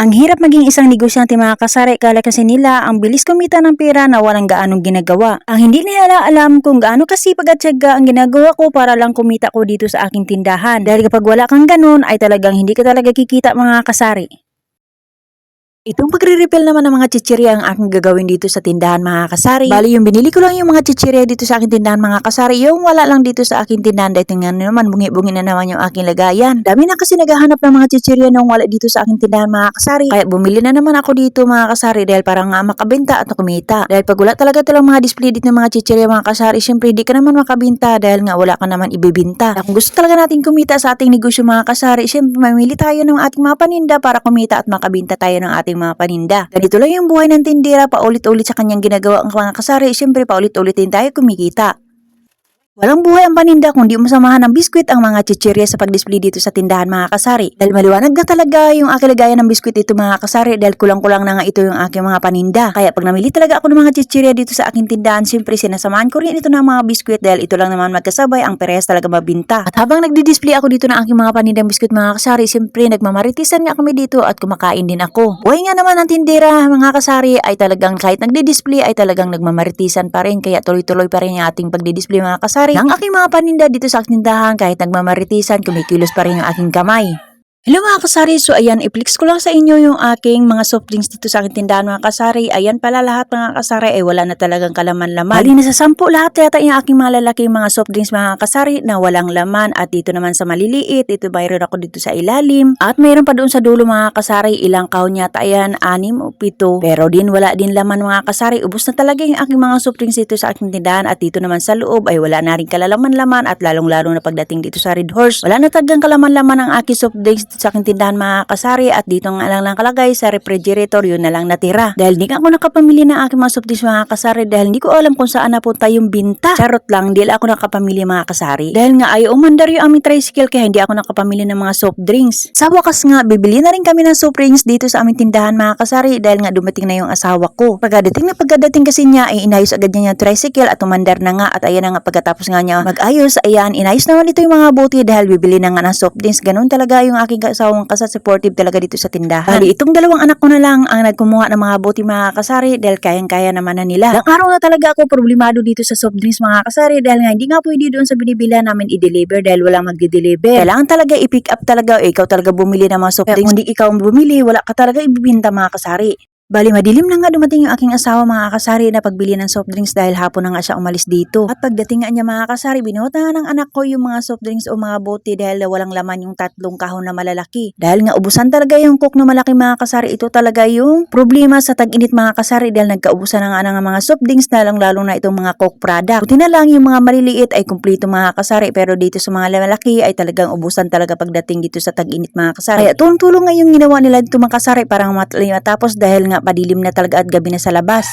Ang hirap maging isang negosyante mga kasari kala kasi nila ang bilis kumita ng pera na walang gaanong ginagawa. Ang hindi nila alam kung gaano kasipag at syaga ang ginagawa ko para lang kumita ko dito sa aking tindahan. Dahil kapag wala kang ganun ay talagang hindi ka talaga kikita mga kasari. Itong pagre-refill naman ng mga chichirya ang aking gagawin dito sa tindahan mga kasari. Bali yung binili ko lang yung mga chichirya dito sa aking tindahan mga kasari. Yung wala lang dito sa aking tindahan dahil tingnan naman bungi-bungi na naman yung aking lagayan. Dami na kasi naghahanap ng mga chichirya nung wala dito sa aking tindahan mga kasari. Kaya bumili na naman ako dito mga kasari dahil para nga makabenta at kumita. Dahil pag wala talaga talang mga display dito ng mga chichirya mga kasari, syempre di ka naman makabenta dahil nga wala ka naman ibibinta. Kaya kung gusto talaga natin kumita sa ating negosyo mga kasari, syempre mamili tayo ng ating mga paninda para kumita at makabenta tayo ng ating mga paninda. Ganito lang yung buhay ng tindera, paulit-ulit sa kanyang ginagawa ang mga kasari, syempre paulit-ulit din tayo kumikita. Walang buhay ang paninda kung di mo samahan ng biskwit ang mga chichirya sa pag-display dito sa tindahan mga kasari. Dahil maliwanag na talaga yung aking lagayan ng biskwit dito mga kasari dahil kulang-kulang na nga ito yung aking mga paninda. Kaya pag namili talaga ako ng mga chichirya dito sa aking tindahan, siyempre sinasamahan ko rin ito ng mga biskwit dahil ito lang naman magkasabay ang perehas talaga mabinta. At habang nagdi-display ako dito ng aking mga panindang biskwit mga kasari, siyempre nagmamaritisan nga kami dito at kumakain din ako. Buhay nga naman ang tindera mga kasari ay talagang kahit nagdi-display ay talagang nagmamaritisan pa rin kaya tuloy-tuloy pa rin yung ating pagdi-display mga kasari ng aking mga paninda dito sa aking tindahan kahit nagmamaritisan, kumikilos pa rin yung aking kamay. Hello mga kasari, so ayan, i-flex ko lang sa inyo yung aking mga soft drinks dito sa aking tindahan mga kasari. Ayan pala lahat mga kasari, ay wala na talagang kalaman-laman. Bali sa sampu lahat yata yung aking mga lalaking mga soft drinks mga kasari na walang laman. At dito naman sa maliliit, ito mayroon ako dito sa ilalim. At mayroon pa doon sa dulo mga kasari, ilang kahon yata ayan, anim o pito. Pero din wala din laman mga kasari, ubos na talaga yung aking mga soft drinks dito sa aking tindahan. At dito naman sa loob ay wala na rin kalalaman-laman at lalong-lalo na pagdating dito sa Red Horse. Wala na talagang kalaman-laman ang aking soft drinks dito sa aking tindahan mga kasari at dito nga lang lang kalagay sa refrigerator yun na lang natira. Dahil di nga ako nakapamili ng aking mga soft drinks mga kasari dahil hindi ko alam kung saan napunta yung binta. Charot lang, di lang ako nakapamili mga kasari. Dahil nga ay umandar yung aming tricycle kaya hindi ako nakapamili ng mga soft drinks. Sa wakas nga, bibili na rin kami ng soft drinks dito sa aming tindahan mga kasari dahil nga dumating na yung asawa ko. Pagdating na pagdating kasi niya ay inayos agad niya yung tricycle at umandar na nga at ayan na nga pagkatapos nga niya mag-ayos, ayan, inayos naman ito yung mga buti dahil bibili na nga ng soft drinks. Ganun talaga yung aking kasawang kasat supportive talaga dito sa tindahan. Bali, itong dalawang anak ko na lang ang nagkumuha ng mga buti mga kasari dahil kayang-kaya naman na nila. Ilang araw na talaga ako problemado dito sa soft drinks mga kasari dahil nga hindi nga pwede doon sa binibila namin i-deliver dahil walang magde-deliver. Kailangan talaga i-pick up talaga o ikaw talaga bumili ng mga soft drinks. Kung hindi ikaw bumili, wala ka talaga ibibinta mga kasari. Bali, madilim na nga dumating yung aking asawa mga kasari na pagbili ng soft drinks dahil hapon na nga siya umalis dito. At pagdating nga niya mga kasari, binuhat na ng anak ko yung mga soft drinks o mga bote dahil walang laman yung tatlong kahon na malalaki. Dahil nga ubusan talaga yung coke na malaki mga kasari, ito talaga yung problema sa tag-init mga kasari dahil nagkaubusan na nga ng mga soft drinks na lang lalo na itong mga coke product. Buti na lang yung mga maliliit ay kumplito mga kasari pero dito sa mga malaki ay talagang ubusan talaga pagdating dito sa tag-init mga kasari. Kaya tulong-tulong nga yung ginawa nila dito mga kasari parang matapos dahil nga padilim na talaga at gabi na sa labas.